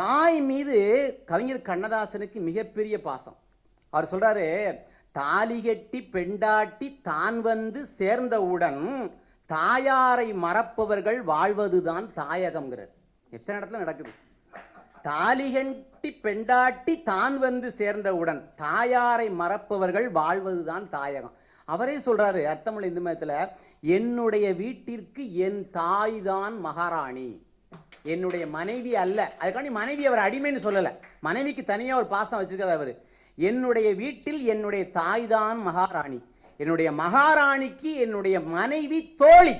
தாய் மீது கவிஞர் கண்ணதாசனுக்கு மிகப்பெரிய பாசம். அவர் சொல்றாரு தாலி கட்டி பெண்டாட்டி தான் வந்து சேர்ந்தவுடன் தாயாரை மறப்பவர்கள் வாழ்வதுதான் தாயகம்ங்கிறார். எத்தனை இடத்துல நடக்குது? தாலி கட்டி பெண்டாட்டி தான் வந்து சேர்ந்தவுடன் தாயாரை மறப்பவர்கள் வாழ்வதுதான் தாயகம். அவரே சொல்றாரு அர்த்தமலை இந்து மதத்தில் என்னுடைய வீட்டிற்கு என் தாய் தான் மகாராணி. என்னுடைய மனைவி அல்ல. அதுக்காண்டி மனைவி அவர் அடிமைன்னு சொல்லலை. மனைவிக்கு தனியாக ஒரு பாசம் வச்சிருக்காரு அவர். என்னுடைய வீட்டில் என்னுடைய தாய் தான் மகாராணி. என்னுடைய மகாராணிக்கு என்னுடைய மனைவி தோழி.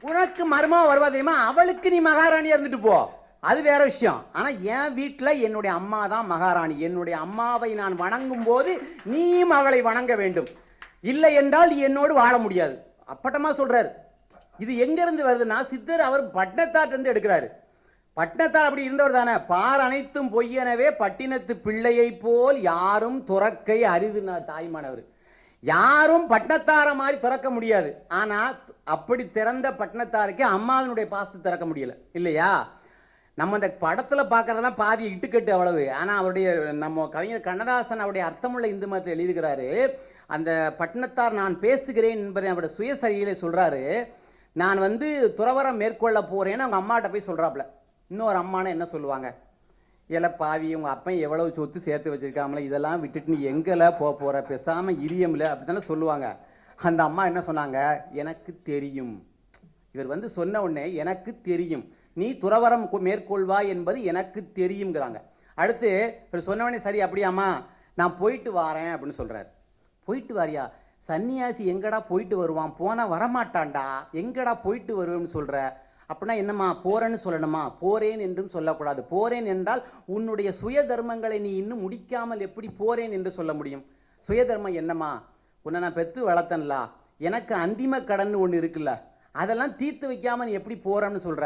உனக்கு மர்மா வருவா தெரியுமா? அவளுக்கு நீ மகாராணியாக இருந்துட்டு போ. அது வேற விஷயம். ஆனால் என் வீட்டில் என்னுடைய அம்மா தான் மகாராணி. என்னுடைய அம்மாவை நான் வணங்கும் போது நீயும் அவளை வணங்க வேண்டும். இல்லை என்றால் என்னோடு வாழ முடியாது. அப்பட்டமா சொல்கிறார் இது எங்கேருந்து வருதுன்னா சித்தர் அவர் பட்டணத்தாட்டு இருந்து எடுக்கிறாரு. பட்டணத்தார் அப்படி இருந்தவர் தானே. பார் அனைத்தும் பொய்யனவே பட்டினத்து பிள்ளையை போல் யாரும் துறக்கை அரிதுனார் தாய்மானவர். யாரும் பட்டணத்தார மாதிரி திறக்க முடியாது. ஆனால் அப்படி திறந்த பட்டணத்தாருக்கு அம்மாவினுடைய பாசத்தை திறக்க முடியல. இல்லையா? நம்ம இந்த படத்தில் பார்க்கறதெல்லாம் பாதி இட்டுக்கட்டு அவ்வளவு. ஆனால் அவருடைய நம்ம கவிஞர் கண்ணதாசன் அவருடைய அர்த்தமுள்ள இந்து மதத்தில் எழுதுகிறாரு அந்த பட்டணத்தார் நான் பேசுகிறேன் என்பதை அவருடைய சுயசரியிலே சொல்கிறாரு நான் வந்து துறவரம் மேற்கொள்ள போகிறேன்னு அவங்க அம்மாட்ட போய் சொல்கிறாப்புல இன்னொரு அம்மானா என்ன சொல்லுவாங்க? ஏல பாவி உங்கள் அப்பன் எவ்வளவு சொத்து சேர்த்து வச்சிருக்காமல இதெல்லாம் விட்டுட்டு நீ எங்கெல்லாம் போக போகிற பேசாமல் இரியமில்ல அப்படித்தானே சொல்லுவாங்க. அந்த அம்மா என்ன சொன்னாங்க? எனக்கு தெரியும். இவர் வந்து சொன்ன உடனே எனக்கு தெரியும். நீ துறவரம் மேற்கொள்வா என்பது எனக்கு தெரியுங்கிறாங்க அடுத்து இவர் சொன்ன உடனே சரி அப்படியாம்மா நான் போயிட்டு வாரேன் அப்படின்னு சொல்கிறார் போயிட்டு வாரியா? சன்னியாசி எங்கடா போயிட்டு வருவான்? போனால் வரமாட்டான்டா. எங்கடா போயிட்டு வருவேன்னு சொல்கிற அப்படின்னா என்னம்மா? போறேன்னு சொல்லணுமா? போறேன் என்றும் சொல்லக்கூடாது. போறேன் என்றால் உன்னுடைய சுய தர்மங்களை நீ இன்னும் முடிக்காமல் எப்படி போறேன் என்று சொல்ல முடியும்? சுய தர்மம் என்னம்மா? உன்னை நான் பெற்று வளர்த்தன்லா. எனக்கு அந்திம கடன் ஒன்று இருக்குல்ல. அதெல்லாம் தீர்த்து வைக்காம நீ எப்படி போறேன்னு சொல்ற?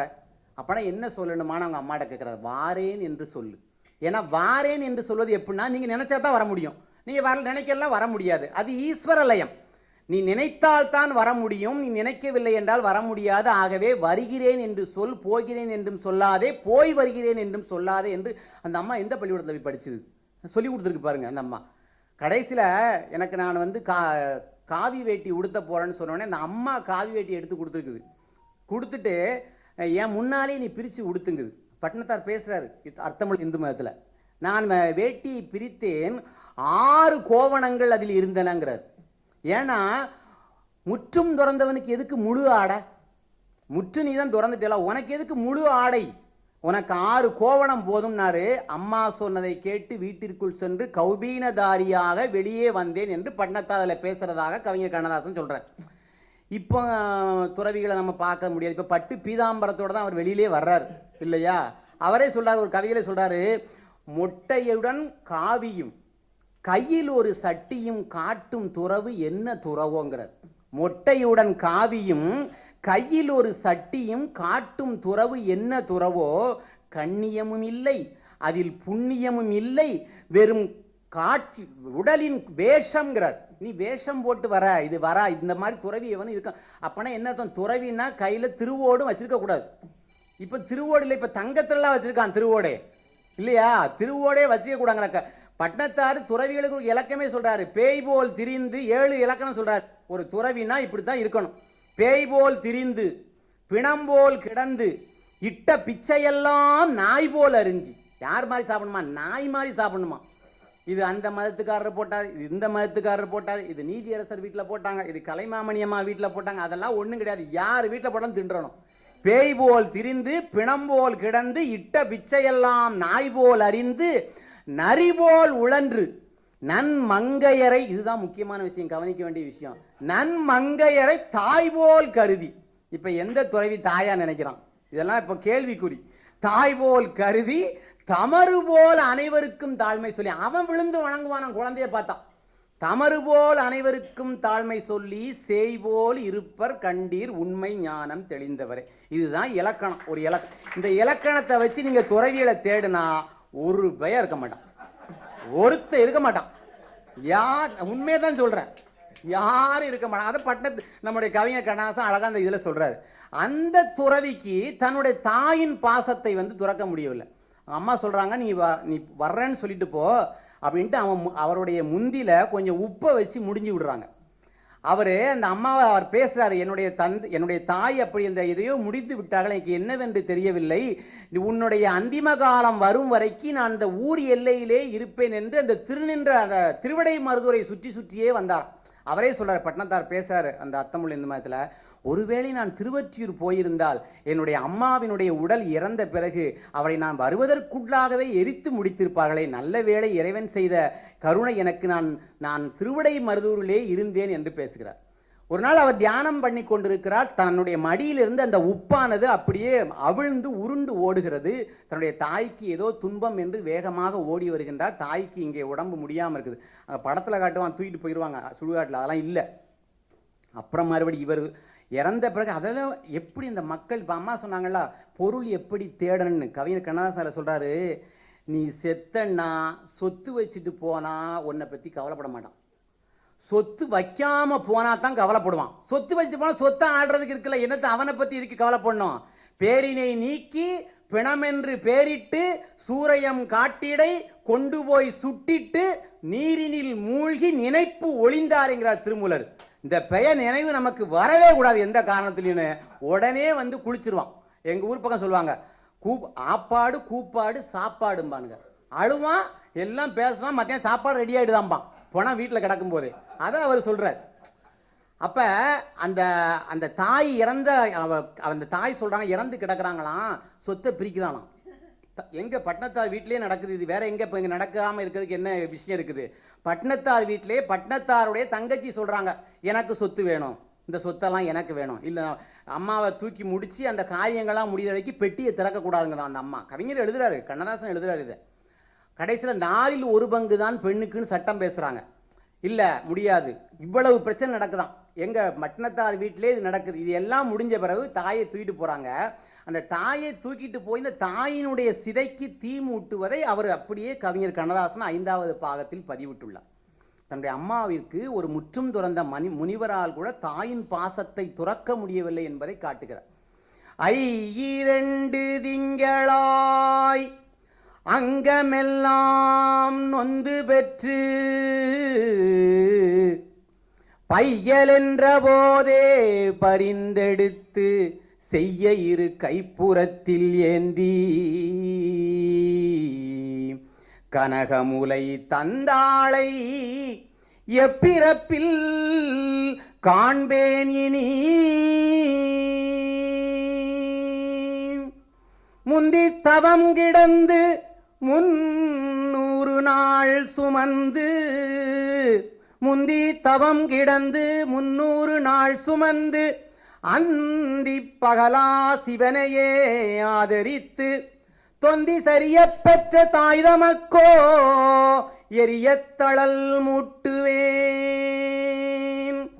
அப்பனா என்ன சொல்லணுமான்னு அவங்க அம்மாட்ட கேட்கிறார் வாரேன் என்று சொல்லு. ஏன்னா வாரேன் என்று சொல்வது எப்படின்னா நீங்கள் நினச்சா தான் வர முடியும். நீ வர நினைக்கலாம் வர முடியாது. அது ஈஸ்வர லயம் நீ நினைத்தால் தான் வர முடியும். நீ நினைக்கவில்லை என்றால் வர முடியாது. ஆகவே வருகிறேன் என்று சொல் போகிறேன் என்றும் சொல்லாதே போய் வருகிறேன் என்றும் சொல்லாதே என்று அந்த அம்மா எந்த பள்ளிக்கூடத்தில் போய் படிச்சது? சொல்லி கொடுத்துருக்கு பாருங்க அந்த அம்மா. கடைசியில் எனக்கு நான் வந்து கா காவி வேட்டி உடுத்த போகிறேன்னு சொன்னோடனே அந்த அம்மா காவி வேட்டி எடுத்து கொடுத்துருக்குது. கொடுத்துட்டு என் முன்னாலே நீ பிரித்து உடுத்துங்குது. பட்டினத்தார் பேசுகிறாரு அர்த்தமிழ் இந்து மதத்தில். நான் வேட்டி பிரித்தேன். ஆறு கோவணங்கள் அதில் இருந்தனங்கிறார். ஏன்னா முற்றும் துறந்தவனுக்கு எதுக்கு முழு ஆடை? முற்று நீ தான் திறந்துட்டல உனக்கு எதுக்கு முழு ஆடை? உனக்கு ஆறு கோவணம் போதும்னாரு அம்மா சொன்னதை கேட்டு வீட்டிற்குள் சென்று கௌபீனதாரியாக வெளியே வந்தேன் என்று பட்னத்தாதில் பேசுகிறதாக கவிஞர் கண்ணதாசன் சொல்கிறார் இப்போ துறவிகளை நம்ம பார்க்க முடியாது. இப்போ பட்டு பீதாம்பரத்தோட தான் அவர் வெளியிலே வர்றார் இல்லையா? அவரே சொல்கிறார் ஒரு கவிதையில சொல்கிறாரு மொட்டையுடன் காவியும் கையில் ஒரு சட்டியும் காட்டும் துறவு என்ன துறவோங்கிறார் மொட்டையுடன் காவியும் கையில் ஒரு சட்டியும் காட்டும் துறவு என்ன துறவோ கண்ணியமும் இல்லை அதில் புண்ணியமும் இல்லை வெறும் காட்சி உடலின் வேஷம்ங்கிறார். நீ வேஷம் போட்டு வர இது வர இந்த மாதிரி துறவி எவனும் இருக்கான். அப்பனா என்ன அர்த்தம்? துறவின்னா கையில் திருவோடும் வச்சிருக்க கூடாது. இப்போ திருவோடு இல்லை இப்போ தங்கத்திலலாம் வச்சிருக்கான் திருவோடே. இல்லையா? திருவோடே வச்சுக்க கூடாங்க பட்டத்தாறு துறவிகளுக்கு இலக்கமே சொல்றாரு. பேய் போல் திரிந்து ஏழு இலக்கணம் சொல்றாரு. ஒரு துறவினா இப்படித்தான் இருக்கணும். பேய் போல் திரிந்து பிணம் போல் கிடந்து இட்ட பிச்சையெல்லாம் நாய் போல் அறிஞ்சு யார் மாதிரி சாப்பிடணுமா? நாய் மாதிரி சாப்பிடணுமா? இது அந்த மதத்துக்காரர் போட்டார் இது இந்த மதத்துக்காரர் போட்டார் இது நீதியரசர் வீட்டில் போட்டாங்க இது கலைமாமணி அம்மா வீட்டில் போட்டாங்க. அதெல்லாம் ஒன்றும் கிடையாது. யார் வீட்டில் போட்டாலும் தின்றணும். பேய் போல் திரிந்து பிணம் போல் கிடந்து இட்ட பிச்சையெல்லாம் நாய் போல் அறிந்து நரிபோல் உழன்று. நன்மங்கையரை இதுதான் முக்கியமான விஷயம் கவனிக்க வேண்டிய விஷயம். நன்மங்கையரை தாய் போல் கருதி. இப்ப எந்த துறவி தாயா நினைக்கிறான்? இதெல்லாம் இப்ப கேள்விக்குறி. தாய் போல் கருதி தமறு போல் அனைவருக்கும் தாழ்மை சொல்லி அவன் விழுந்து வணங்குவான் குழந்தைய பார்த்தான் தமறு போல் அனைவருக்கும் தாழ்மை சொல்லி செய்போல் இருப்பர் கண்டீர் உண்மை ஞானம் தெளிந்தவரே. இதுதான் இலக்கணம் ஒரு இலக்கணம். இந்த இலக்கணத்தை வச்சு நீங்க துறவியலை தேடுனா ஒரு பயம் இருக்க மாட்டான். ஒருத்த இருக்க மாட்டான். யார் உண்மையை தான் சொல்கிறேன் யாரும் இருக்க மாட்டான். அதை பட்டத்து நம்முடைய கவிஞர் கண்ணாசன் அழகா அந்த இதில் சொல்கிறாரு அந்த துறவிக்கு தன்னுடைய தாயின் பாசத்தை வந்து துறக்க முடியவில்லை. அம்மா சொல்கிறாங்க நீ வ நீ வர்றேன்னு சொல்லிட்டு போ அப்படின்ட்டு அவன் அவருடைய முந்தியில் கொஞ்சம் உப்பை வச்சு முடிஞ்சு விடுறாங்க. அவர் அந்த அம்மாவை அவர் பேசுகிறார் என்னுடைய தந்தை என்னுடைய தாய் அப்படி இந்த எதையோ முடித்து விட்டார்கள் எனக்கு என்னவென்று தெரியவில்லை. உன்னுடைய அந்திம காலம் வரும் வரைக்கும் நான் அந்த ஊர் எல்லையிலே இருப்பேன் என்று அந்த திருநின்ற அந்த திருவிடை மருதுரை சுற்றி சுற்றியே வந்தார். அவரே சொல்கிறார் பட்னத்தார் பேசுகிறார் அந்த அத்தமிழ் இந்த மதத்தில் ஒருவேளை நான் திருவற்றியூர் போயிருந்தால் என்னுடைய அம்மாவினுடைய உடல் இறந்த பிறகு அவரை நான் வருவதற்குள்ளாகவே எரித்து முடித்திருப்பார்களே. நல்ல வேளை இறைவன் செய்த கருணை எனக்கு நான் நான் திருவிடை மருதூரிலே இருந்தேன் என்று பேசுகிறார். ஒரு நாள் அவர் தியானம் பண்ணி கொண்டிருக்கிறார். தன்னுடைய மடியிலிருந்து அந்த உப்பானது அப்படியே அவிழ்ந்து உருண்டு ஓடுகிறது. தன்னுடைய தாய்க்கு ஏதோ துன்பம் என்று வேகமாக ஓடி வருகின்றார். தாய்க்கு இங்கே உடம்பு முடியாமல் இருக்குது. அந்த படத்தில் காட்டுவான் தூக்கிட்டு போயிடுவாங்க சுடுகாட்டில். அதெல்லாம் இல்லை. அப்புறம் மறுபடி இவர் இறந்த பிறகு அதெல்லாம் எப்படி இந்த மக்கள் இப்போ அம்மா சொன்னாங்களா பொருள் எப்படி தேடணும்னு. கவிஞர் கண்ணதாசன் சொல்கிறாரு நீ செத்தன்னா சொத்து வச்சுட்டு போனால் உன்னை பற்றி கவலைப்பட மாட்டான். சொத்து வைக்காமல் போனால் தான் கவலைப்படுவான். சொத்து வச்சுட்டு போனால் சொத்தை ஆடுறதுக்கு இருக்குல்ல என்னத்தை அவனை பற்றி இதுக்கு கவலைப்படணும்? பேரினை நீக்கி பிணமென்று பேரிட்டு சூரையம் காட்டிடை கொண்டு போய் சுட்டிட்டு நீரினில் மூழ்கி நினைப்பு ஒளிந்தாருங்கிறார் திருமூலர். இந்த பெயர் நினைவு நமக்கு வரவே கூடாது எந்த காரணத்திலையும் உடனே வந்து குளிச்சிருவான். எங்கள் ஊர் பக்கம் சொல்லுவாங்க கூப் ஆப்பாடு கூப்பாடு சாப்பாடும்பானுங்க. அழுவான் எல்லாம் பேசுவான் மத்தியானம் சாப்பாடு ரெடி ஆயிடுதாம்பான் போனால் வீட்டில் கிடக்கும் போதே அதான் அவர் சொல்கிறார் அப்போ அந்த அந்த தாய் இறந்த அவ- அந்த தாய் சொல்கிறாங்க இறந்து கிடக்குறாங்களாம் சொத்தை பிரிக்கிறானாம் த- எங்க பட்னத்தார் வீட்டிலே நடக்குது இது. வேற எங்கே இப்போ இங்கே நடக்காமல் இருக்கிறதுக்கு என்ன விஷயம் இருக்குது? பட்னத்தார் வீட்டிலே பட்னத்தாருடைய தங்கச்சி சொல்கிறாங்க எனக்கு சொத்து வேணும். இந்த சொத்தெல்லாம் எனக்கு வேணும். இல்லை அம்மாவை தூக்கி முடித்து அந்த காரியங்கள்லாம் முடிகிற வரைக்கும் பெட்டியை திறக்க கூடாதுங்க அந்த அம்மா. கவிஞர் எழுதுறாரு கண்ணதாசன் எழுதுறாரு இதை. கடைசியில் நாலில் ஒரு பங்கு தான் பெண்ணுக்குன்னு சட்டம் பேசுகிறாங்க இல்லை முடியாது. இவ்வளவு பிரச்சனை நடக்குதாம் எங்கள் மட்டினத்தார் வீட்டிலே இது நடக்குது. இது எல்லாம் முடிஞ்ச பிறகு தாயை தூக்கிட்டு போகிறாங்க அந்த தாயை தூக்கிட்டு போய் இந்த தாயினுடைய சிதைக்கு தீ மூட்டுவதை அவர் அப்படியே கவிஞர் கண்ணதாசன் ஐந்தாவது பாகத்தில் பதிவிட்டுள்ளார். தன்னுடைய அம்மாவிற்கு ஒரு முற்றும் துறந்த மணி முனிவரால் கூட தாயின் பாசத்தை துறக்க முடியவில்லை என்பதை காட்டுகிறார். ஐ இரண்டு திங்களாய் அங்கமெல்லாம் நொந்து பெற்று பையல் என்ற போதே பரிந்தெடுத்து செய்ய இரு கைப்புறத்தில் ஏந்தி கனகமுலை தந்தாளை எப்பிறப்பில் காண்பேன் இனி. முந்தி தவம் கிடந்து முன்னூறு நாள் சுமந்து முந்தி தவம் கிடந்து முன்னூறு நாள் சுமந்து அந்தி பகலா சிவனையே ஆதரித்து தொந்தி சரிய பெற்ற தாய் தமக்கோ எரியத் மூட்டுவேன்.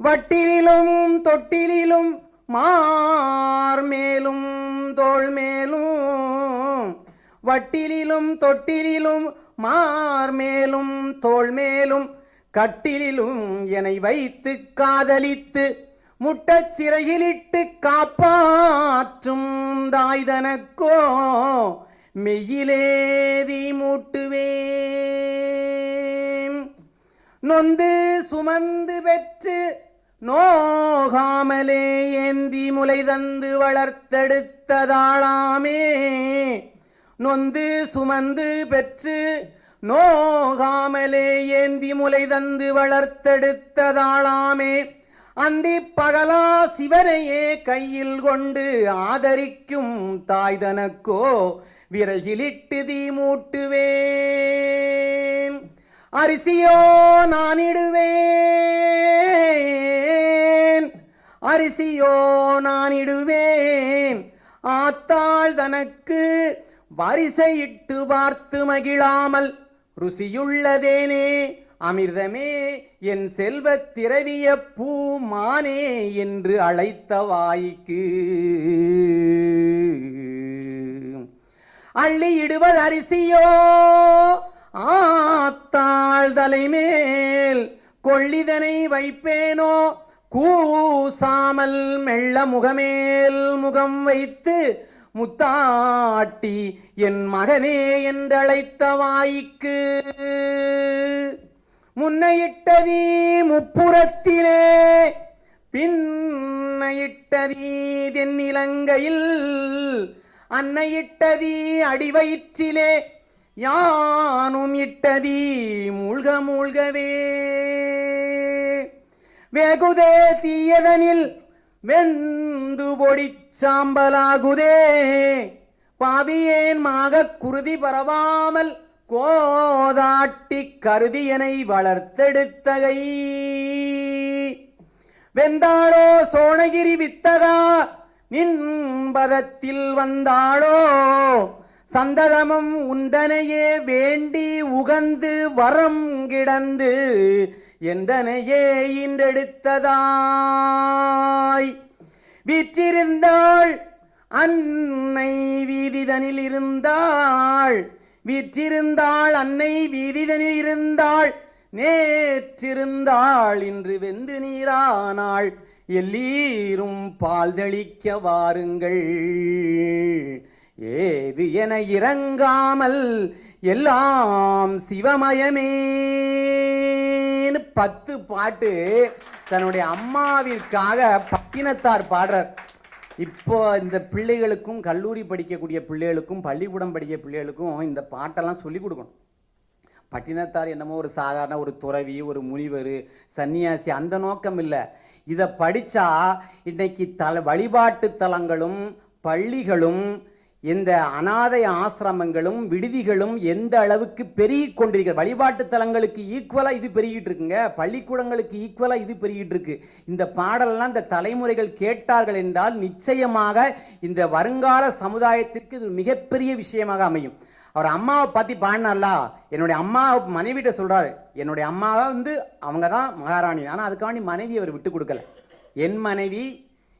வட்டிலும் தொட்டிலும் மார் மேலும் தோல் மேலும் வட்டிலும் தொட்டிலிலும் மார் மேலும் தோல் மேலும் கட்டிலிலும் என்னை வைத்து காதலித்து முட்டச் சிறையிலிட்டு காப்பாற்றும் தாய்தனக்கோ மெய்யிலேதி மூட்டுவேன். நொந்து சுமந்து பெற்று நோகாமலே ஏந்தி முலை தந்து வளர்த்தெடுத்ததாளாமே. நொந்து சுமந்து பெற்று நோகாமலே ஏந்தி முலை தந்து வளர்த்தெடுத்ததாளாமே. அந்தி பகலா சிவனையே கையில் கொண்டு ஆதரிக்கும் தாய்தனக்கோ விறகிலிட்டு தீ மூட்டுவேன். அரிசியோ நானிடுவேன். அரிசியோ நானிடுவேன். ஆத்தாள் தனக்கு வரிசையிட்டு பார்த்து மகிழாமல் ருசியுள்ளதேனே அமிர்தமே என் செல்வத் திரவிய பூமானே என்று அழைத்த வாய்க்கு. அள்ளியிடுவது அரிசியோ ஆத்தாள் தலைமேல் கொள்ளிதனை வைப்பேனோ கூசாமல் மெல்ல முகமேல் முகம் வைத்து முத்தாட்டி என் மகனே என்றழைத்த வாய்க்கு. முன்னையிட்டதீ முப்புறத்திலே பின்னையிட்டதீ தென்னிலங்கையில் அன்னையிட்டதீ அடிவயிற்றிலே யானும் இட்டதீ மூழ்க மூழ்கவே. வெகுதே தீயதனில் வெந்து பொடி சாம்பலாகுதே பாவியேன் மாக குருதி பரவாமல் கோதாட்டி கருதியனை வளர்த்தெடுத்தகை. வெந்தாளோ சோணகிரி வித்தகா நின்பதத்தில் வந்தாளோ சந்ததமும் உண்டனையே வேண்டி உகந்து வரம் கிடந்து எந்தனையே இன்றெடுத்ததாய் விற்றிருந்தாள் அன்னை வீதிதனில் இருந்தாள் விற்றிருந்தாள் அன்னை வீதிதனில் இருந்தாள் நேற்றிருந்தாள் இன்று வெந்து நீரானாள் எல்லீரும் பால் தெளிக்க வாருங்கள். ஏது என இறங்காமல் எல்லாம் சிவமயமேன்னு பத்து பாட்டு தன்னுடைய அம்மாவிற்காக பட்டினத்தார் பாடுறார். இப்போ இந்த பிள்ளைகளுக்கும் கல்லூரி படிக்கக்கூடிய பிள்ளைகளுக்கும் பள்ளிக்கூடம் படிக்க பிள்ளைகளுக்கும் இந்த பாட்டெல்லாம் சொல்லிக் கொடுக்கணும். பட்டினத்தார் என்னமோ ஒரு சாதாரண ஒரு துறவி ஒரு முனிவர் சன்னியாசி அந்த நோக்கம் இல்லை. இதை படித்தா இன்னைக்கு தல வழிபாட்டு தலங்களும் பள்ளிகளும் இந்த அனாதை ஆசிரமங்களும் விடுதிகளும் எந்த அளவுக்கு பெருகி கொண்டிருக்கிறது வழிபாட்டு தலங்களுக்கு ஈக்குவலாக இது பெருகிட்டு இருக்குங்க. பள்ளிக்கூடங்களுக்கு ஈக்குவலாக இது பெருகிட்டு இருக்கு. இந்த பாடலெல்லாம் இந்த தலைமுறைகள் கேட்டார்கள் என்றால் நிச்சயமாக இந்த வருங்கால சமுதாயத்திற்கு இது மிகப்பெரிய விஷயமாக அமையும். அவர் அம்மாவை பற்றி பாடினார்ல? என்னுடைய அம்மா மனைவிட்ட சொல்கிறாரு என்னுடைய அம்மாவை வந்து அவங்க தான் மகாராணி. ஆனால் அதுக்காண்டி மனைவி அவர் விட்டு கொடுக்கல. என் மனைவி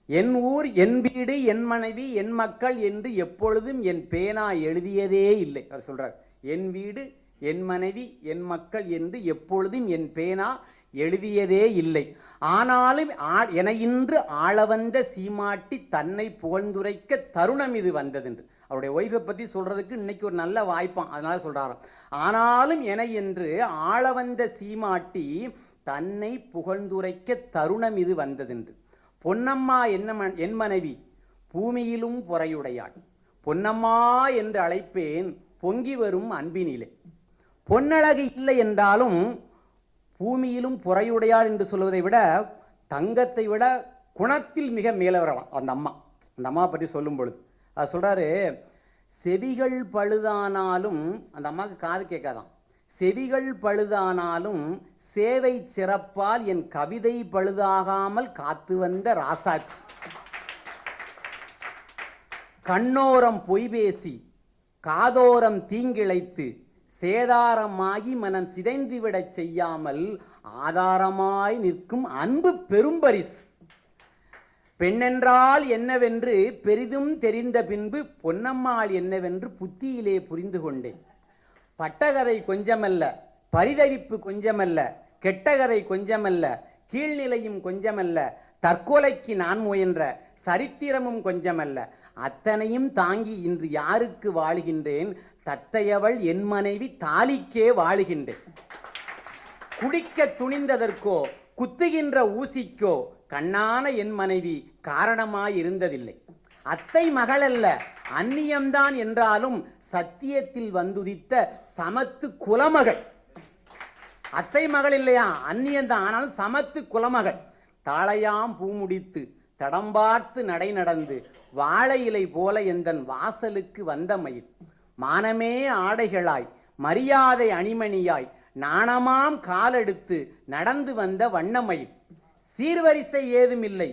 என் ஊர் என் வீடு என் மனைவி என் மக்கள் என்று எப்பொழுதும் என் பேனா எழுதியதே இல்லை. அவர் சொல்றார் என் வீடு என் மனைவி என் மக்கள் என்று எப்பொழுதும் என் பேனா எழுதியதே இல்லை. ஆனாலும் ஆ- என இன்று ஆளவந்த சீமாட்டி தன்னை புகழ்ந்துரைக்க தருணம் இது வந்ததென்று. அவருடைய ஒய்ஃபை பற்றி சொல்கிறதுக்கு இன்னைக்கு ஒரு நல்ல வாய்ப்பான். அதனால சொல்கிறாராம் ஆனாலும் என என்று ஆளவந்த சீமாட்டி தன்னை புகழ்ந்துரைக்க தருணம் இது வந்ததென்று. பொன்னம்மா என்ன என் மனைவி? பூமியிலும் பொறையுடையாள். பொன்னம்மா என்று அழைப்பேன் பொங்கி வரும் அன்பினிலே. பொன்னழகு இல்லை என்றாலும் பூமியிலும் பொறையுடையாள் என்று சொல்வதை விட தங்கத்தை விட குணத்தில் மிக மேலவரலாம். அந்த அம்மா. அந்த அம்மா பற்றி சொல்லும் பொழுது. அது சொல்கிறாரு செவிகள் பழுதானாலும் அந்த அம்மாவுக்கு காது கேட்காதான் செவிகள் பழுதானாலும் சேவை சிறப்பால் என் கவிதை பழுதாகாமல் காத்து வந்த ராசாச்சி கண்ணோரம் பொய் பேசி காதோரம் தீங்கிழைத்து சேதாரமாகி மனம் சிதைந்துவிடச் செய்யாமல் ஆதாரமாய் நிற்கும் அன்பு பெரும்பரிசு. பெண்ணென்றால் என்னவென்று பெரிதும் தெரிந்த பின்பு பொன்னம்மாள் என்னவென்று புத்தியிலே புரிந்து கொண்டேன். பட்டகதை கொஞ்சமல்ல பரிதவிப்பு கொஞ்சமல்ல கெட்டகரை கொஞ்சமல்ல கீழ்நிலையும் கொஞ்சமல்ல தற்கொலைக்கு நான் முயன்ற சரித்திரமும் கொஞ்சமல்ல. அத்தனையும் தாங்கி இன்று யாருக்கு வாழுகின்றேன்? தத்தையவள் என் மனைவி தாலிக்கே வாழுகின்றேன். குடிக்க துணிந்ததற்கோ குத்துகின்ற ஊசிக்கோ கண்ணான என் மனைவி காரணமாய் இருந்ததில்லை அத்தை மகளல்ல அந்நியம்தான் என்றாலும் சத்தியத்தில் வந்துதித்த சமத்து குலமகள். அத்தை மகள் இல்லையா? அந்நியந்தான் ஆனாலும் சமத்து குலமகள். தாளையாம் பூ முடித்து தடம் பார்த்து நடை நடந்து வாழை இலை போல எந்தன் வாசலுக்கு வந்த மயில். மானமே ஆடைகளாய் மரியாதை அணிமணியாய் நாணமாம் காலெடுத்து நடந்து வந்த வண்ணமயில் சீர்வரிசை ஏதுமில்லை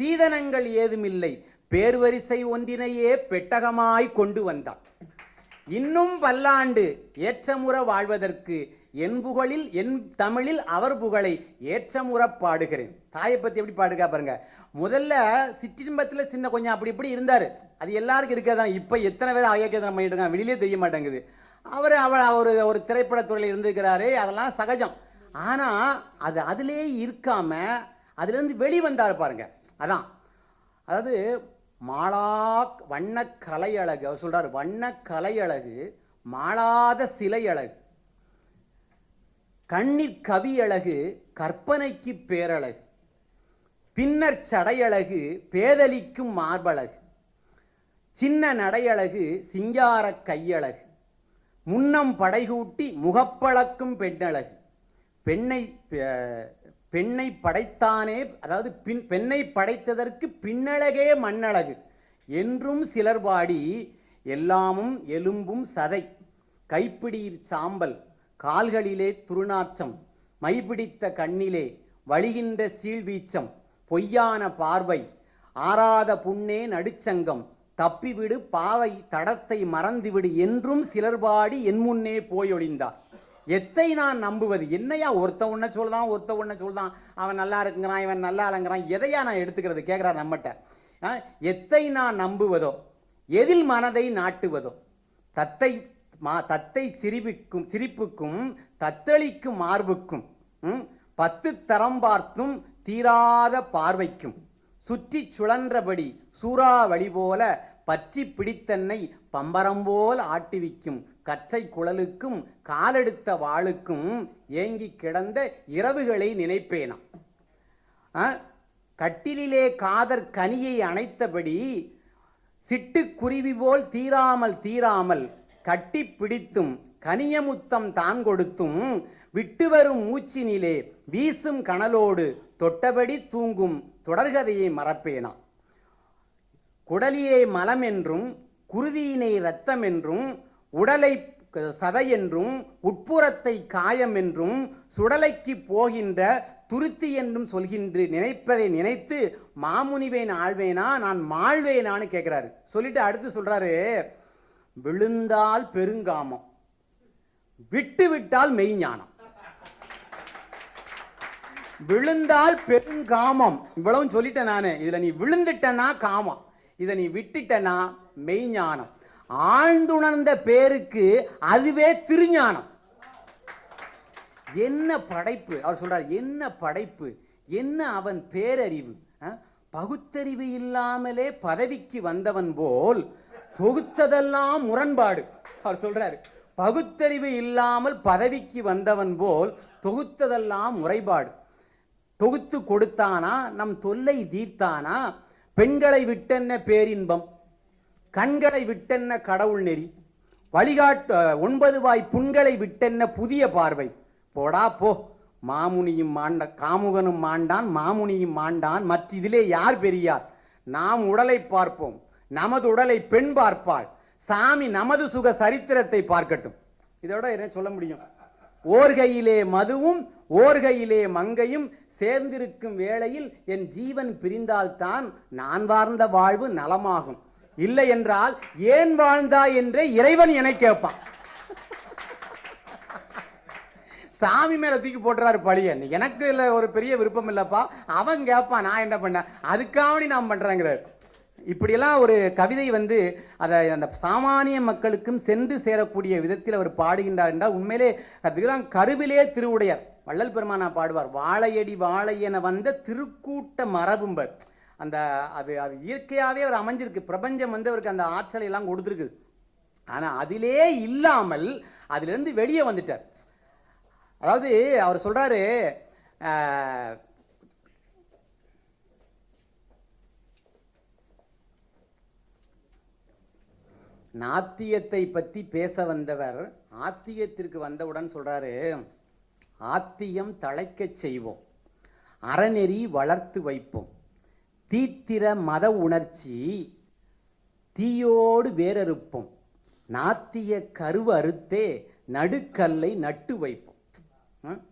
சீதனங்கள் ஏதுமில்லை பேர்வரிசை ஒன்றினையே பெட்டகமாய் கொண்டு வந்தாள் இன்னும் பல்லாண்டு ஏற்றமுற வாழ்வதற்கு என் புகழில் என் தமிழில் அவர் புகழை ஏற்றமுற பாடுகிறேன் தாயை பற்றி எப்படி பாடுகா பாருங்க. முதல்ல சிற்றின்பத்தில் சின்ன கொஞ்சம் அப்படி இப்படி இருந்தார். அது எல்லாருக்கும் இருக்கதான் இப்போ எத்தனை பேர் ஆயோக்கியம் பண்ணிட்டு இருக்காங்க வெளியிலே தெரிய மாட்டேங்குது. அவர் அவர் ஒரு ஒரு திரைப்படத்துறையில் இருந்திருக்கிறாரு. அதெல்லாம் சகஜம். ஆனால் அது அதிலே இருக்காம அதுலேருந்து வெளிவந்தார் பாருங்க. அதான். அதாவது மாளா வண்ண கலை அழகு அவர் சொல்கிறார் வண்ண கலை அழகு மாளாத சிலை அழகு கண்ணிற் கவியழகு கற்பனைக்கு பேரழகு. பின்னர் சடையழகு பேதலிக்கும் மார்பழகு. சின்ன நடையழகு சிங்கார கையழகு. முன்னம் படைகூட்டி முகப்பழக்கும் பெண்ணழகு. பெண்ணை பெண்ணை படைத்தானே அதாவது பின் பெண்ணை படைத்ததற்கு பின்னழகே மண்ணழகு. என்றும் சிலர் பாடி எல்லாமும் எலும்பும் சதை. கைப்பிடியிற் சாம்பல். கால்களிலே துருநாற்றம் மைபிடித்த கண்ணிலே வழிகின்ற சீழ்வீச்சம் பொய்யான பார்வை ஆறாத புண்ணே நடுச்சங்கம் தப்பிவிடு பாவை தடத்தை மறந்துவிடு என்றும் சிலர் பாடி என் முன்னே போயொழிந்தார். எத்தை நான் நம்புவது? என்னையா ஒருத்த உன்ன சொல்லுதான் ஒருத்த உன்ன சொல்லுதான் அவன் நல்லா இருக்குங்கிறான் இவன் நல்லா இல்லைங்கிறான் எதையா நான் எடுத்துக்கிறது கேட்குறா நம்மகிட்ட ஆ, எத்தை நான் நம்புவதோ எதில் மனதை நாட்டுவதோ தத்தை மா தத்தை சிரிப்புக்கும் சிரிப்புக்கும் தத்தளிக்கும் மார்புக்கும் ம், பத்து தரம் பார்த்தும் தீராத பார்வைக்கும் சுற்றி சுழன்றபடி சூறாவளி போல பற்றி பிடித்தன்னை பம்பரம்போல் ஆட்டிவிக்கும் கற்றை குழலுக்கும் காலெடுத்த வாளுக்கும் ஏங்கி கிடந்த இரவுகளை நினைப்பேனாம் ஆ? கட்டிலிலே கனியை அணைத்தபடி சிட்டுக்குருவி போல் தீராமல் தீராமல் கட்டி பிடித்தும் கனியமுத்தம் தான் கொடுத்தும் விட்டு வரும் மூச்சினிலே வீசும் கனலோடு தொட்டபடி தூங்கும் தொடர்கதையை மறப்பேனா? குடலியை மலம் என்றும் குருதியினை இரத்தம் என்றும் உடலை சதை என்றும் உட்புறத்தை காயம் என்றும் சுடலைக்கு போகின்ற துருத்தி என்றும் சொல்கின்ற நினைப்பதை நினைத்து மாமுனிவேன் ஆழ்வேனா நான் மாழ்வேனான்னு கேட்குறாரு சொல்லிட்டு அடுத்து சொல்கிறாரு விழுந்தால் பெருங்காமம் விட்டு விட்டால் மெய்ஞானம். விழுந்தால் பெருங்காமம். இவ்வளவும் சொல்லிட்டேன் நானு. இதுல நீ விழுந்துட்டனா காமம். இதை நீ விட்டுட்டனா மெய்ஞானம். ஆழ்ந்துணர்ந்த பேருக்கு அதுவே திருஞானம். என்ன படைப்பு? அவர் சொல்றார் என்ன படைப்பு? என்ன அவன் பேரறிவு? பகுத்தறிவு இல்லாமலே பதவிக்கு வந்தவன் போல் தொகுத்ததெல்லாம் முரண்பாடு. அவர் சொல்றாரு பகுத்தறிவு இல்லாமல் பதவிக்கு வந்தவன் போல் தொகுத்ததெல்லாம் முறைபாடு. தொகுத்து கொடுத்தானா நம் தொல்லை தீர்த்தானா? பெண்களை விட்டென்ன பேரின்பம்? கண்களை விட்டென்ன கடவுள் நெறி? வழிகாட்டு ஒன்பது வாய் புண்களை விட்டென்ன புதிய பார்வை? போடா போ. மாமுனியும் மாண்ட காமுகனும் மாண்டான் மாமுனியும் மாண்டான் மற்ற இதிலே யார் பெரியார்? நாம் உடலை பார்ப்போம். நமது உடலை பெண் பார்ப்பாள். சாமி நமது சுக சரித்திரத்தை பார்க்கட்டும். இதோட என்ன சொல்ல முடியும்? ஓர்கையிலே மதுவும் ஓர்கையிலே மங்கையும் சேர்ந்திருக்கும் வேளையில் என் ஜீவன் பிரிந்தால்தான் நான் வாழ்ந்த வாழ்வு நலமாகும். இல்லை என்றால் ஏன் வாழ்ந்தாய் என்றே இறைவன் என கேட்பான். சாமி மேல தூக்கி போட்டுறாரு பழிய. எனக்கு இல்லை ஒரு பெரிய விருப்பம் இல்லப்பா. அவன் கேட்பான் நான் என்ன பண்ண? அதுக்காவணி நான் பண்றேங்கிறார். இப்படியெல்லாம் ஒரு கவிதை வந்து அதை அந்த சாமானிய மக்களுக்கும் சென்று சேரக்கூடிய விதத்தில் அவர் பாடுகின்றார் என்றால் உண்மையிலே அதுதான் கருவிலே திருவுடையார். வள்ளல் பெருமானா பாடுவார். வாழையடி வாழை என வந்த திருக்கூட்ட மரபும்பர். அந்த அது அது இயற்கையாகவே அவர் அமைஞ்சிருக்கு. பிரபஞ்சம் வந்து அவருக்கு அந்த ஆற்றலை எல்லாம் கொடுத்துருக்குது ஆனால் அதிலே இல்லாமல் அதிலிருந்து வெளியே வந்துட்டார். அதாவது அவர் சொல்கிறாரு நாத்தியத்தை பற்றி பேச வந்தவர் ஆத்தியத்திற்கு வந்தவுடன் சொல்கிறாரு ஆத்தியம் தழைக்கச் செய்வோம் அறநெறி வளர்த்து வைப்போம். தீத்திர மத உணர்ச்சி தீயோடு வேறறுப்போம். நாத்திய கருவறுத்தே நடுக்கல்லை நட்டு வைப்போம்.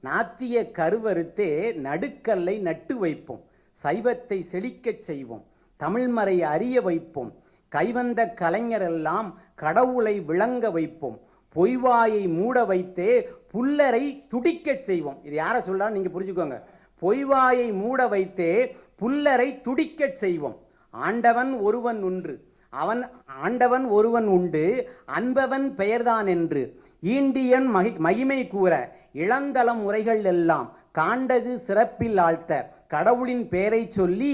நாத்திய கருவறுத்தே நடுக்கல்லை நட்டு வைப்போம். சைவத்தை செழிக்கச் செய்வோம். தமிழ்மறை அறிய வைப்போம். கைவந்த கலைஞரெல்லாம் கடவுளை விளங்க வைப்போம். பொய்வாயை மூட வைத்தே புல்லரை துடிக்கச் செய்வோம். இது யாரை சொல்கிறான்னு நீங்கள் புரிஞ்சுக்கோங்க. பொய்வாயை மூட வைத்தே புல்லரை துடிக்கச் செய்வோம். ஆண்டவன் ஒருவன் ஒன்று அவன் ஆண்டவன் ஒருவன் உண்டு. அன்பவன் பெயர்தான் என்று. ஈண்டியன் மகி மகிமை கூற இளந்தளம் முறைகள் எல்லாம் காண்டது சிறப்பில் ஆழ்த்த. கடவுளின் பெயரை சொல்லி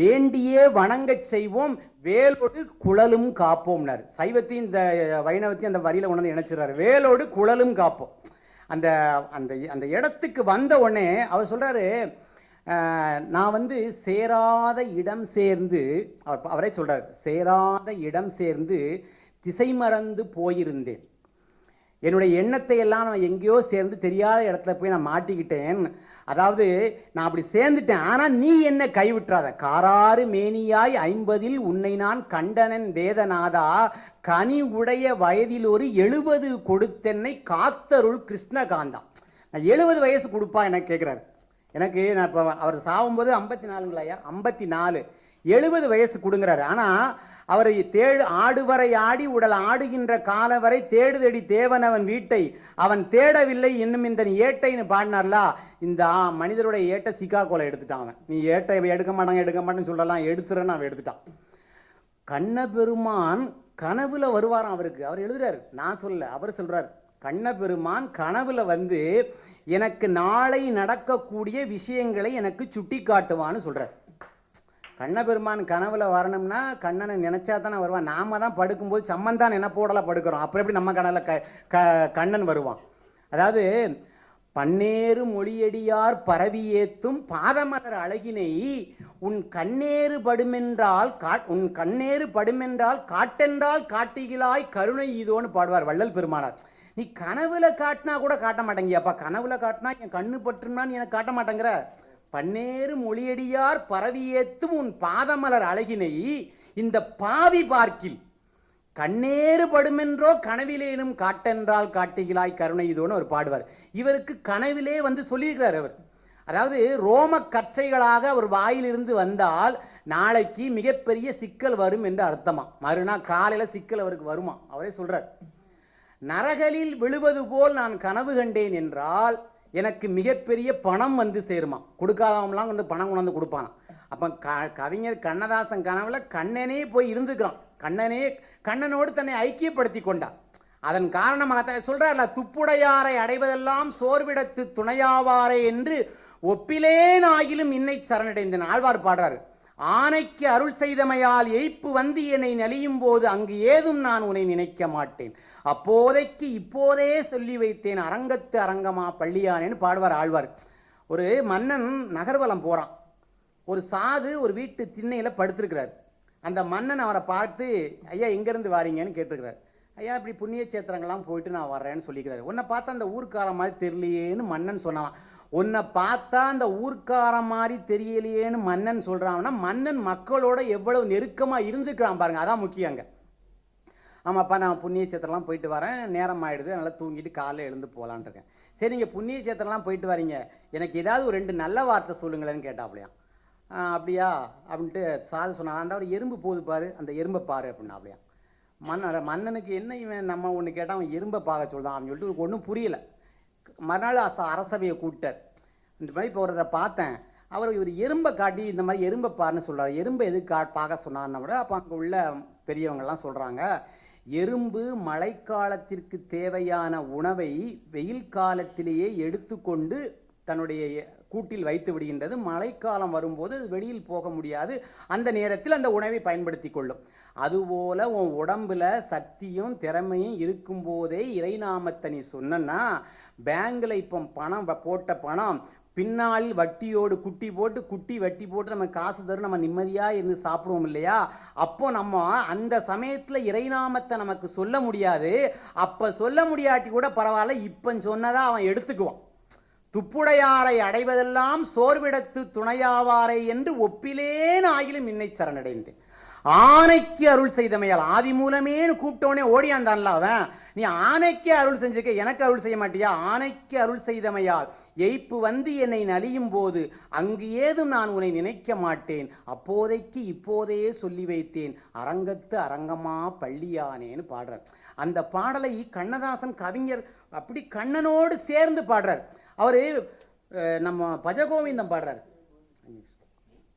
வேண்டியே வணங்கச் செய்வோம் வேலோடு குழலும் காப்போம்னார். சைவத்தையும் இந்த வைணவத்தையும் அந்த வரியில் உணர்ந்து இணைச்சிடுறாரு. வேலோடு குழலும் காப்போம். அந்த அந்த அந்த இடத்துக்கு வந்த உடனே அவர் சொல்கிறாரு நான் வந்து சேராத இடம் சேர்ந்து அவர் அவரே சொல்கிறார் சேராத இடம் சேர்ந்து திசை மறந்து போயிருந்தேன். என்னுடைய எண்ணத்தை எல்லாம் நான் எங்கேயோ சேர்ந்து தெரியாத இடத்துல போய் நான் மாட்டிக்கிட்டேன். அதாவது நான் அப்படி சேர்ந்துட்டேன் ஆனால் நீ என்ன கைவிட்டுறாத? காராறு மேனியாய் ஐம்பதில் உன்னை நான் கண்டனன் வேதநாதா கனி உடைய வயதில் ஒரு எழுபது கொடுத்தென்னை காத்தருள் கிருஷ்ணகாந்தா. நான் எழுபது வயசு கொடுப்பா எனக்கு கேட்குறாரு எனக்கு நான் இப்போ அவர் சாகும்போது ஐம்பத்தி நாலுங்களாயா ஐம்பத்தி நாலு எழுபது வயசு கொடுங்குறாரு. ஆனால் அவரை தேடு ஆடுவரை ஆடி உடல் ஆடுகின்ற காலம் வரை தேடுதடி தேவன் அவன் வீட்டை. அவன் தேடவில்லை இன்னும் இந்த ஏட்டைன்னு பாடினார்லா? இந்த மனிதருடைய ஏட்டை சிக்காகோல எடுத்துட்டான் அவன். நீ ஏட்டை எடுக்க மாட்டாங்க எடுக்க மாட்டேன்னு சொல்லலாம் எடுத்துறேன்னு அவன் எடுத்துட்டான். கண்ணபெருமான் கனவுல வருவாராம் அவருக்கு. அவர் எழுதுறாரு. நான் சொல்ல அவர் சொல்றாரு. கண்ணபெருமான் கனவுல வந்து எனக்கு நாளை நடக்கக்கூடிய விஷயங்களை எனக்கு சுட்டி காட்டுவான்னு சொல்றார். கண்ணபெருமான் கனவுல வரணும்னா கண்ணனை நினைச்சா தானே வருவான். நாம தான் படுக்கும்போது சம்மந்தான் நினைப்போடல படுக்கிறோம். அப்புறம் எப்படி நம்ம கனவுல க க- கண்ணன் வருவான்? அதாவது பன்னேறு மொழியடியார் பரவியேத்தும் பாதமலர் அழகினை உன் கண்ணேறு படுமென்றால் காட் உன் கண்ணேறு படுமென்றால் காட்டென்றால் காட்டுகிலாய் கருணை இதோன்னு பாடுவார் வள்ளல் பெருமானார். நீ கனவுல காட்டினா கூட காட்ட மாட்டேங்கியாப்பா கனவுல காட்டினா என் கண்ணு பற்றுனான்னு எனக்கு காட்ட மாட்டேங்கிற? பன்னேறு மொழியடியார் பரவியேத்தும் உன் பாதமலர் அழகினை இந்த பாவி பார்க்கில் கண்ணேறு படுமென்றோ கனவிலேனும் காட்டென்றால் காட்டுகிறாய் கருணை இதுன்னு அவர் பாடுவார். இவருக்கு கனவிலே வந்து சொல்லியிருக்கிறார் அவர். அதாவது ரோம கற்றைகளாக அவர் வாயிலிருந்து வந்தால் நாளைக்கு மிகப்பெரிய சிக்கல் வரும் என்று அர்த்தமா? மறுநாள் காலையில் சிக்கல் அவருக்கு வருமா? அவரே சொல்றார். நரகலில் விழுவது போல் நான் கனவு கண்டேன் என்றால் எனக்கு மிகப்பெரிய பணம் வந்து சேருமா? கொடுக்காதவங்களாம் வந்து பணம் கொண்டாந்து கொடுப்பானா அப்போ க- கவிஞர் கண்ணதாசன் கனவில் கண்ணனே போய் இருந்துக்கிறான். கண்ணனே கண்ணனோடு தன்னை ஐக்கியப்படுத்தி கொண்டான். அதன் காரணமாக தான் சொல்றார்ல துப்புடையாரை அடைவதெல்லாம் சோர்விடத்து துணையாவாரே என்று ஒப்பிலேன் ஆகிலும் இன்னை சரணடைந்தேன் ஆழ்வார் பாடுறாரு. ஆனைக்கு அருள் செய்தமையால் எய்ப்பு வந்து என்னை நலியும் போது அங்கு ஏதும் நான் உன்னை நினைக்க மாட்டேன். அப்போதைக்கு இப்போதே சொல்லி வைத்தேன் அரங்கத்து அரங்கமா பள்ளியானேன்னு பாடுவார் ஆழ்வார். ஒரு மன்னன் நகர்வலம் போறான். ஒரு சாது ஒரு வீட்டு திண்ணையில படுத்திருக்கிறார். அந்த மன்னன் அவரை பார்த்து ஐயா எங்கேருந்து வாரீங்கன்னு கேட்டிருக்கிறார். ஐயா இப்படி புண்ணிய சேத்திரங்கள்லாம் போயிட்டு நான் வர்றேன்னு சொல்லிக்கிறாரு. உன்னை பார்த்தா அந்த ஊர்க்கார மாதிரி தெரியலையேன்னு மன்னன் சொன்னான். உன்னை பார்த்தா அந்த ஊர்க்கார மாதிரி தெரியலையேன்னு மன்னன் சொல்கிறான்னா மன்னன் மக்களோட எவ்வளவு நெருக்கமாக இருந்துக்கிறான் பாருங்க. அதான் முக்கியம் அங்கே. ஆமாப்பா நான் புண்ணிய சேத்திரம்லாம் போயிட்டு வரேன். நேரம் ஆகிடுது நல்லா தூங்கிட்டு காலைல எழுந்து போகலான் இருக்கேன். சரி நீங்கள் புண்ணிய சேத்திரம்லாம் போயிட்டு வரீங்க. எனக்கு ஏதாவது ஒரு ரெண்டு நல்ல வார்த்தை சொல்லுங்களேன்னு கேட்டாப்லையா. அப்படியா? அப்படின்ட்டு சாது சொன்னான். அந்த ஒரு எறும்பு போகுது பாரு. அந்த எறும்பை பாரு அப்படியா. மன்னன் மன்னனுக்கு என்ன இவன் நம்ம ஒன்று கேட்டால் அவன் எறும்பை பார்க்க சொல்கிறான் அப்படின்னு சொல்லிட்டு ஒன்றும் புரியல. மறுநாள் அச அரசவையை கூப்பிட்டார். இந்த மாதிரி இப்போ ஒருத்தரை பார்த்தேன். அவர் ஒரு எறும்பை காட்டி இந்த மாதிரி எறும்பை பாருன்னு சொல்கிறார் எறும்பை எது கா பார்க்க சொன்னார்னா கூட அப்போ அங்கே உள்ள பெரியவங்கள்லாம் சொல்கிறாங்க எறும்பு மழைக்காலத்திற்கு தேவையான உணவை வெயில் காலத்திலேயே எடுத்துக்கொண்டு தன்னுடைய கூட்டில் வைத்து விடுகின்றது. மழைக்காலம் வரும்போது வெளியில் போக முடியாது. அந்த நேரத்தில் அந்த உணவை பயன்படுத்தி கொள்ளும். அதுபோல உன் உடம்புல சக்தியும் திறமையும் இருக்கும்போதே இறைநாமத்தை நீ சொன்னா பேங்கில் இப்போ பணம் போட்ட பணம் பின்னாளில் வட்டியோடு குட்டி போட்டு குட்டி வட்டி போட்டு நம்ம காசு தரும் நம்ம நிம்மதியாக இருந்து சாப்பிடுவோம் இல்லையா? அப்போ நம்ம அந்த சமயத்தில் இறைநாமத்தை நமக்கு சொல்ல முடியாது. அப்போ சொல்ல முடியாட்டி கூட பரவாயில்ல இப்போ சொன்னதாக அவன் எடுத்துக்குவான். துப்புடையாரை அடைவதெல்லாம் சோர்விடத்து துணையாவாரை என்று ஒப்பிலேன் ஆகிலும் இன்னை சரணடைந்தேன் ஆனைக்கு அருள் செய்தமையால் ஆதி மூலமேன்னு கூப்பிட்டோனே ஓடியாந்தான்ல அவன். நீ ஆனைக்கு அருள் செஞ்சிருக்க எனக்கு அருள் செய்ய மாட்டியா? ஆனைக்கு அருள் செய்தமையால் எய்ப்பு வந்து என்னை நலியும் போது அங்கு ஏதும் நான் உன்னை நினைக்க மாட்டேன். அப்போதைக்கு இப்போதே சொல்லி வைத்தேன். அரங்கத்து அரங்கமா பள்ளியானேன்னு பாடுறார். அந்த பாடலை கண்ணதாசன் கவிஞர் அப்படி கண்ணனோடு சேர்ந்து பாடுறார். அவர் நம்ம பஜகோவிந்தம் பாடுறார்.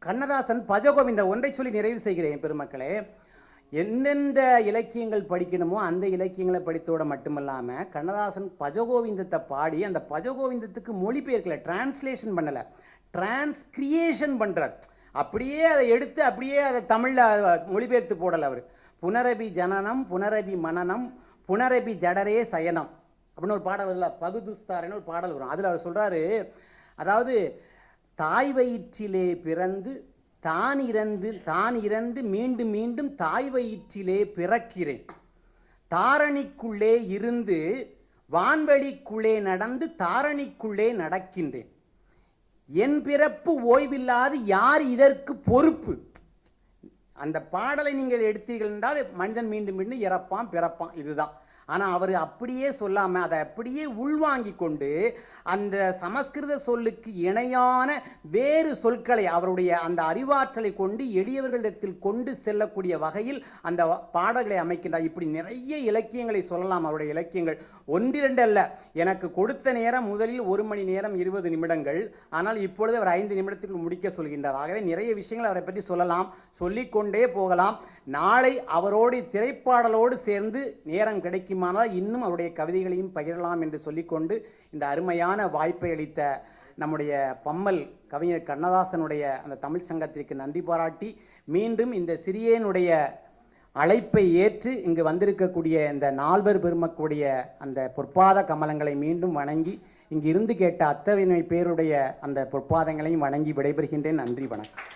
கண்ணதாசன் பஜகோவிந்தம் ஒன்றை சொல்லி நிறைவு செய்கிறேன் பெருமக்களே. எந்தெந்த இலக்கியங்கள் படிக்கணுமோ அந்த இலக்கியங்களை படித்தோட மட்டுமல்லாமல் கண்ணதாசன் பஜகோவிந்தத்தை பாடி அந்த பஜகோவிந்தத்துக்கு மொழிபெயர்க்கல டிரான்ஸ்லேஷன் பண்ணலை டிரான்ஸ்கிரியேஷன் பண்ணுறார் அப்படியே அதை எடுத்து அப்படியே அதை தமிழில் மொழிபெயர்த்து போடலை அவர். புனரபி ஜனனம் புனரபி மனனம் புனரபி ஜடரே சயனம். அப்படின்னு ஒரு பாடல் வருதுல பகுதுஸ்தாரின்னு ஒரு பாடல் வரும். அதில் அவர் சொல்கிறாரு அதாவது தாய் வயிற்றிலே பிறந்து தான் இறந்து தான் இறந்து மீண்டும் மீண்டும் தாய் வயிற்றிலே பிறக்கிறேன். தாரணிக்குள்ளே இருந்து வான்வெளிக்குள்ளே நடந்து தாரணிக்குள்ளே நடக்கின்றேன். என் பிறப்பு ஓய்வில்லாது யார் இதற்கு பொறுப்பு? அந்த பாடலை நீங்கள் எடுத்தீர்கள் என்றால் மனிதன் மீண்டும் மீண்டும் இறப்பான் பிறப்பான் இதுதான். ஆனால் அவர் அப்படியே சொல்லாமல் அதை அப்படியே உள்வாங்கி கொண்டு அந்த சமஸ்கிருத சொல்லுக்கு இணையான வேறு சொற்களை அவருடைய அந்த அறிவாற்றலை கொண்டு எளியவர்களிடத்தில் கொண்டு செல்லக்கூடிய வகையில் அந்த பாடல்களை அமைக்கின்றார். இப்படி நிறைய இலக்கியங்களை சொல்லலாம் அவருடைய இலக்கியங்கள். ஒன்றிரண்டு அல்ல எனக்கு கொடுத்த நேரம் முதலில் ஒரு மணி நேரம் இருபது நிமிடங்கள். ஆனால் இப்பொழுது அவர் ஐந்து நிமிடத்திற்கு முடிக்க சொல்கின்றார். ஆகவே நிறைய விஷயங்கள் அவரை பற்றி சொல்லலாம். சொல்லிக்கொண்டே போகலாம். நாளை அவரோடு திரைப்பாடலோடு சேர்ந்து நேரம் கிடைக்குமானால் இன்னும் அவருடைய கவிதைகளையும் பகிரலாம் என்று சொல்லிக்கொண்டு இந்த அருமையான வாய்ப்பை அளித்த நம்முடைய பம்மல் கவிஞர் கண்ணதாசனுடைய அந்த தமிழ் சங்கத்திற்கு நன்றி பாராட்டி மீண்டும் இந்த சிறியனுடைய அழைப்பை ஏற்று இங்கு வந்திருக்கக்கூடிய இந்த நால்வர் பெருமக்குடைய அந்த பொற்பாத கமலங்களை மீண்டும் வணங்கி இங்கு இருந்து கேட்ட அத்தவினை பேருடைய அந்த பொற்பாதங்களையும் வணங்கி விடைபெறுகின்றேன். நன்றி வணக்கம்.